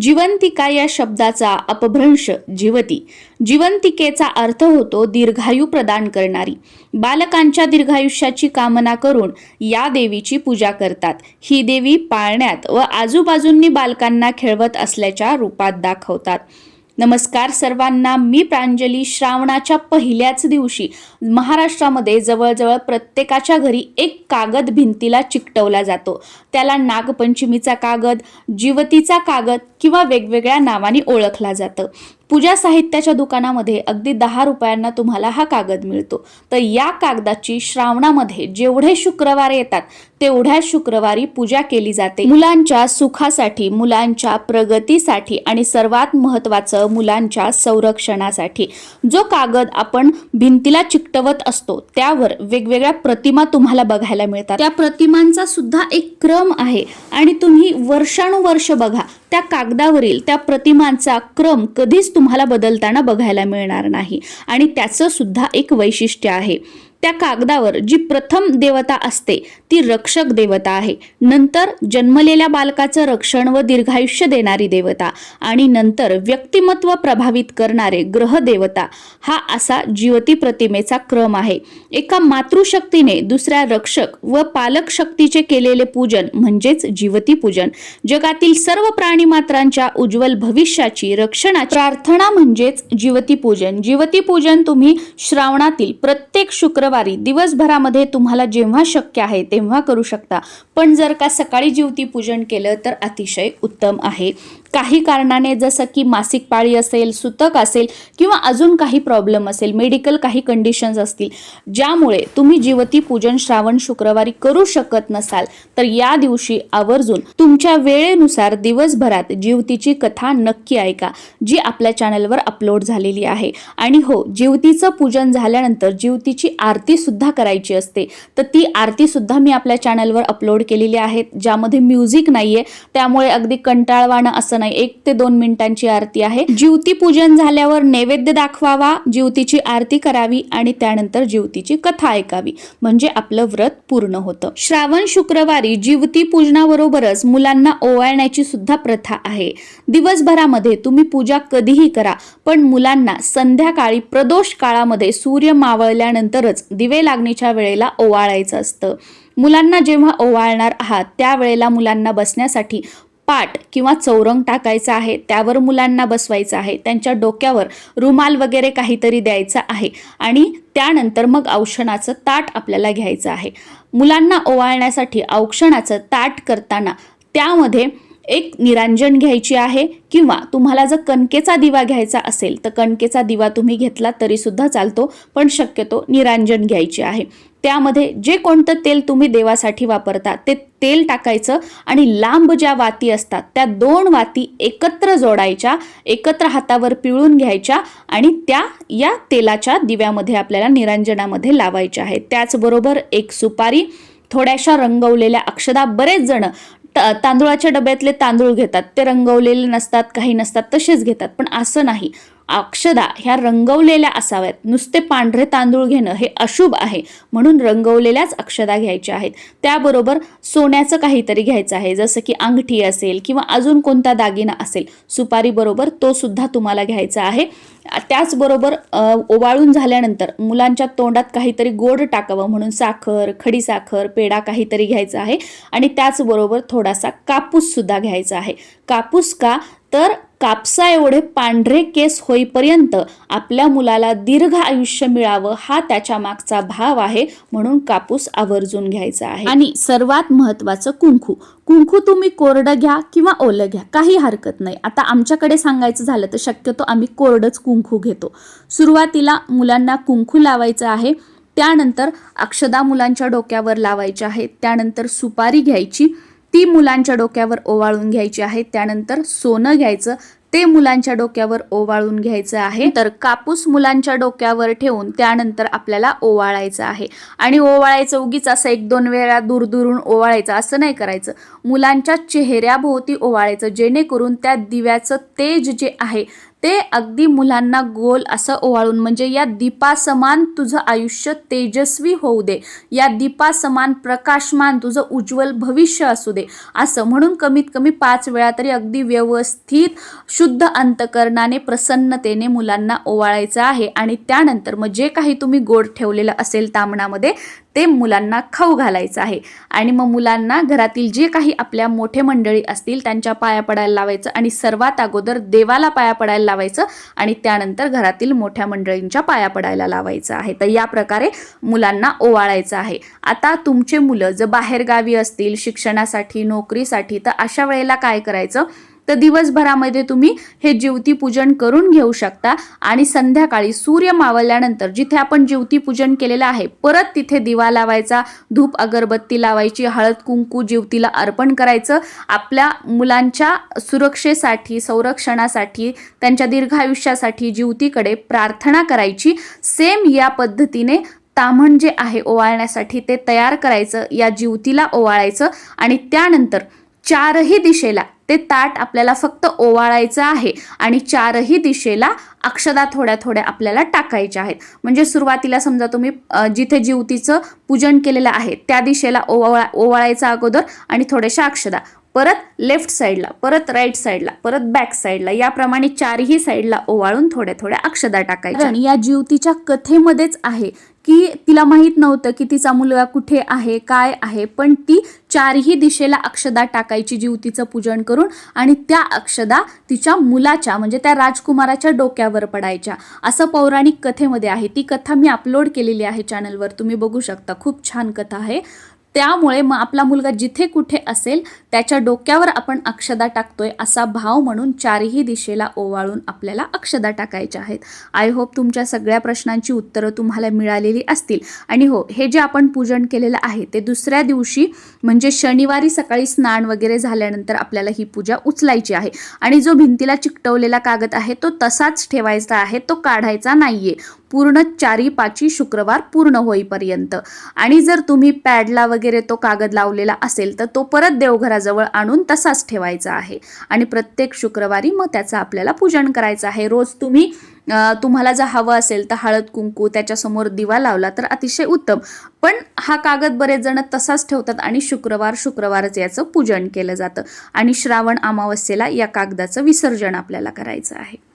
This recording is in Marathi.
जिवंतिका या शब्दाचा अपभ्रंश जिवती. जिवंतिकेचा अर्थ होतो दीर्घायू प्रदान करणारी. बालकांच्या दीर्घायुष्याची कामना करून या देवीची पूजा करतात. ही देवी पाळण्यात व आजूबाजूंनी बालकांना खेळवत असल्याच्या रूपात दाखवतात. नमस्कार सर्वांना मी प्रांजली श्रावणाच्या पहिल्याच दिवशी महाराष्ट्रामध्ये जवळजवळ प्रत्येकाच्या घरी एक कागद भिंतीला चिकटवला जातो. त्याला नागपंचमीचा कागद जिवतीचा कागद किंवा वेगवेगळ्या नावाने ओळखला जातं. पूजा साहित्याच्या दुकानामध्ये अगदी दहा रुपयांना तुम्हाला हा कागद मिळतो. तर या कागदाची श्रावणामध्ये जेवढे शुक्रवार येतात तेवढ्या शुक्रवारी पूजा केली जाते. मुलांच्या सुखासाठी मुलांच्या प्रगतीसाठी आणि सर्वात महत्त्वाचं मुलांच्या संरक्षणासाठी. जो कागद आपण भिंतीला चिकटवत असतो त्यावर वेगवेगळ्या प्रतिमा तुम्हाला बघायला मिळतात. त्या प्रतिमांचा सुद्धा एक क्रम आहे आणि तुम्ही वर्षानुवर्ष बघा त्या कागदावरील त्या प्रतिमांचा क्रम कधीच तुम्हाला बदलताना बघायला मिळणार नाही. आणि त्याचं सुद्धा एक वैशिष्ट्य आहे. त्या कागदावर जी प्रथम देवता असते ती रक्षक देवता आहे. नंतर जन्मलेल्या बालकाचं रक्षण व दीर्घायुष्य देणारी देवता आणि नंतर व्यक्तिमत्व प्रभावित करणारे ग्रह देवता हा असा जीवती प्रतिमेचा क्रम आहे. एका मातृशक्तीने दुसऱ्या रक्षक व पालक शक्तीचे केलेले पूजन म्हणजेच जीवती पूजन. जगातील सर्व प्राणी मात्रांच्या उज्ज्वल भविष्याची रक्षणाची प्रार्थना म्हणजेच जीवती पूजन. जीवती पूजन तुम्ही श्रावणातील प्रत्येक शुक्र शुक्रवारी दिवसभरामध्ये तुम्हाला जेव्हा शक्य आहे तेव्हा करू शकता. पण जर का सकाळी जीवती पूजन केलं तर अतिशय उत्तम आहे. काही कारणाने जसं की मासिक पाळी असेल सुतक असेल किंवा अजून काही प्रॉब्लेम असेल मेडिकल काही कंडिशन्स असतील ज्यामुळे तुम्ही जीवती पूजन श्रावण शुक्रवारी करू शकत नसाल तर या दिवशी आवर्जून तुमच्या वेळेनुसार दिवसभरात जीवतीची कथा नक्की ऐका जी आपल्या चॅनलवर अपलोड झालेली आहे. आणि हो जीवतीचं पूजन झाल्यानंतर जीवतीची आरती सुद्धा करायची असते. तर ती आरती सुद्धा मी आपल्या चॅनलवर अपलोड केलेली आहे ज्यामध्ये म्युझिक नाहीये त्यामुळे अगदी कंटाळवाणं असं नाही एक ते दोन मिनिटांची आरती आहे. जीवती पूजन झाल्यावर नैवेद्य दाखवावा जीवतीची आरती करावी आणि त्यानंतर जीवतीची कथा ऐकावी. म्हणजे आपलं व्रत पूर्ण होतं. श्रावण शुक्रवारी जीवती पूजनाबरोबरच मुलांना ओवाळण्याची सुद्धा प्रथा आहे. दिवसभरामध्ये तुम्ही पूजा कधीही करा पण मुलांना संध्याकाळी प्रदोष काळामध्ये सूर्य मावळल्यानंतरच दिवे लागणीच्या वेळेला ओवाळायचं असतं. मुलांना जेव्हा ओवाळणार आहात त्यावेळेला मुलांना बसण्यासाठी पाट किंवा चौरंग टाकायचा आहे त्यावर मुलांना बसवायचं आहे त्यांच्या डोक्यावर रुमाल वगैरे काहीतरी द्यायचं आहे आणि त्यानंतर मग औक्षणाचं ताट आपल्याला घ्यायचं आहे. मुलांना ओवाळण्यासाठी औक्षणाचं ताट करताना त्यामध्ये एक निरांजन घ्यायची आहे किंवा तुम्हाला जर कणकेचा दिवा घ्यायचा असेल तर कणकेचा दिवा तुम्ही घेतला तरी सुद्धा चालतो पण शक्यतो निरांजन घ्यायची आहे. त्यामध्ये जे कोणतं तेल तुम्ही देवासाठी वापरता ते तेल टाकायचं आणि लांब ज्या वाती असतात त्या दोन वाती एकत्र जोडायच्या एकत्र हातावर पिळून घ्यायच्या आणि त्या या तेलाच्या दिव्यामध्ये आपल्याला निरांजनामध्ये लावायच्या आहेत. त्याचबरोबर एक सुपारी थोड्याशा रंगवलेल्या अक्षदा बरेच जण तांदूळाच्या डब्यातले तांदूळ घेतात ते रंगवलेले नसतात काही नसतात तसेच घेतात. पण असं नाही. अक्षदा ह्या रंगवलेल्या असाव्यात. नुसते पांढरे तांदूळ घेणं हे अशुभ आहे. म्हणून रंगवलेल्याच अक्षदा घ्यायच्या आहेत. त्याबरोबर सोन्याचं काहीतरी घ्यायचं आहे. जसं की अंगठी असेल किंवा अजून कोणता दागिना असेल सुपारीबरोबर तो सुद्धा तुम्हाला घ्यायचा आहे. त्याचबरोबर ओवाळून झाल्यानंतर मुलांच्या तोंडात काहीतरी गोड टाकावं म्हणून साखर खडी साखर पेढा काहीतरी घ्यायचा आहे. आणि त्याचबरोबर थोडासा कापूससुद्धा घ्यायचा आहे. कापूस का? तर कापसा एवढे पांढरे केस होईपर्यंत आपल्या मुलाला दीर्घ आयुष्य मिळावं हा त्याच्या मागचा भाव आहे म्हणून कापूस आवर्जून घ्यायचा आहे. आणि सर्वात महत्वाचं कुंकू. कुंकू तुम्ही कोरडं घ्या किंवा ओलं घ्या काही हरकत नाही. आता आमच्याकडे सांगायचं झालं तर शक्यतो आम्ही कोरडंच कुंकू घेतो. सुरुवातीला मुलांना कुंकू लावायचं आहे. त्यानंतर अक्षदा मुलांच्या डोक्यावर लावायच्या आहेत त्यानंतर सुपारी घ्यायची. ती मुलांच्या डोक्यावर ओवाळून घ्यायची आहे. त्यानंतर सोनं घ्यायचं ते मुलांच्या डोक्यावर ओवाळून घ्यायचं आहे. तर कापूस मुलांच्या डोक्यावर ठेवून त्यानंतर आपल्याला ओवाळायचं आहे. आणि ओवाळायचं उगीच असं एक दोन वेळा दूरदूरून ओवाळायचं असं नाही करायचं. मुलांच्या चेहऱ्याभोवती ओवाळायचं जेणेकरून त्या दिव्याचं तेज जे आहे ते अगदी मुलांना गोल असं ओवाळून म्हणजे या दीपासमान तुझं आयुष्य तेजस्वी होऊ दे. या दीपासमान प्रकाशमान तुझं उज्ज्वल भविष्य असू दे. असं म्हणून कमीत कमी पाच वेळा तरी अगदी व्यवस्थित शुद्ध अंतकरणाने प्रसन्नतेने मुलांना ओवाळायचं आहे. आणि त्यानंतर मग जे काही तुम्ही गोड ठेवलेलं असेल तामणामध्ये ते मुलांना खाऊ घालायचं आहे. आणि मग मुलांना घरातील जे काही आपल्या मोठे मंडळी असतील त्यांच्या पाया पडायला लावायचं आणि सर्वात अगोदर देवाला पाया पडायला लावायचं आणि त्यानंतर घरातील मोठ्या मंडळींच्या पाया पडायला लावायचं आहे. तर या प्रकारे मुलांना ओवाळायचं आहे. आता तुमचे मुलं जर बाहेरगावी असतील शिक्षणासाठी नोकरीसाठी तर अशा वेळेला काय करायचं? तर दिवसभरामध्ये तुम्ही हे ज्योती पूजन करून घेऊ शकता. आणि संध्याकाळी सूर्य मावळल्यानंतर जिथे आपण ज्योती पूजन केलेलं आहे परत तिथे दिवा लावायचा धूप अगरबत्ती लावायची हळद कुंकू ज्योतीला अर्पण करायचं. आपल्या मुलांच्या सुरक्षेसाठी संरक्षणासाठी त्यांच्या दीर्घायुष्यासाठी ज्योतीकडे प्रार्थना करायची. सेम या पद्धतीने ताम्हण जे आहे ओवाळण्यासाठी ते तयार करायचं या ज्योतीला ओवाळायचं. आणि त्यानंतर चारही दिशेला ते ताट आपल्याला फक्त ओवाळायचं आहे आणि चारही दिशेला अक्षदा थोड्या थोड्या आपल्याला टाकायच्या आहेत. म्हणजे सुरुवातीला समजा तुम्ही जिथे ज्योतीचं पूजन केलेलं आहे त्या दिशेला ओवाळा ओवाळायचा अगोदर आणि थोड्याशा अक्षदा. परत लेफ्ट साईडला परत राईट साईडला परत बॅक साईडला याप्रमाणे चारही साईडला ओवाळून थोड्या थोड्या अक्षदा टाकायच्या. आणि या ज्योतीच्या कथेमध्येच आहे. की तिला माहीत नव्हतं की तिचा मुलगा कुठे आहे काय आहे पण ती चारही दिशेला अक्षदा टाकायची ज्योतीचं पूजन करून आणि त्या अक्षदा तिच्या मुलाच्या म्हणजे त्या राजकुमाराच्या डोक्यावर पडायच्या. असं पौराणिक कथेमध्ये आहे. ती कथा मी अपलोड केलेली आहे चॅनलवर तुम्ही बघू शकता. खूप छान कथा आहे. त्यामुळे मग आपला मुलगा जिथे कुठे असेल त्याच्या डोक्यावर आपण अक्षदा टाकतोय असा भाव म्हणून चारही दिशेला ओवाळून आपल्याला अक्षदा टाकायच्या आहेत. आय होप तुमच्या सगळ्या प्रश्नांची उत्तरं तुम्हाला मिळालेली असतील. आणि हो हे जे आपण पूजन केलेलं आहे ते दुसऱ्या दिवशी म्हणजे शनिवारी सकाळी स्नान वगैरे झाल्यानंतर आपल्याला ही पूजा उचलायची आहे. आणि जो भिंतीला चिकटवलेला कागद आहे तो तसाच ठेवायचा आहे तो काढायचा नाहीये. पूर्ण चारी पाची शुक्रवार पूर्ण होईपर्यंत. आणि जर तुम्ही पॅडला वगैरे वगैरे तो कागद लावलेला असेल तर तो परत देवघराजवळ आणून तसाच ठेवायचा आहे. आणि प्रत्येक शुक्रवारी मग त्याचं आपल्याला पूजन करायचं आहे. रोज तुम्ही तुम्हाला जर हवं असेल तर हळद कुंकू त्याच्यासमोर दिवा लावला तर अतिशय उत्तम. पण हा कागद बरेच जण तसाच ठेवतात आणि शुक्रवार शुक्रवारच याचं पूजन केलं जातं. आणि श्रावण अमावस्येला या कागदाचं विसर्जन आपल्याला करायचं आहे.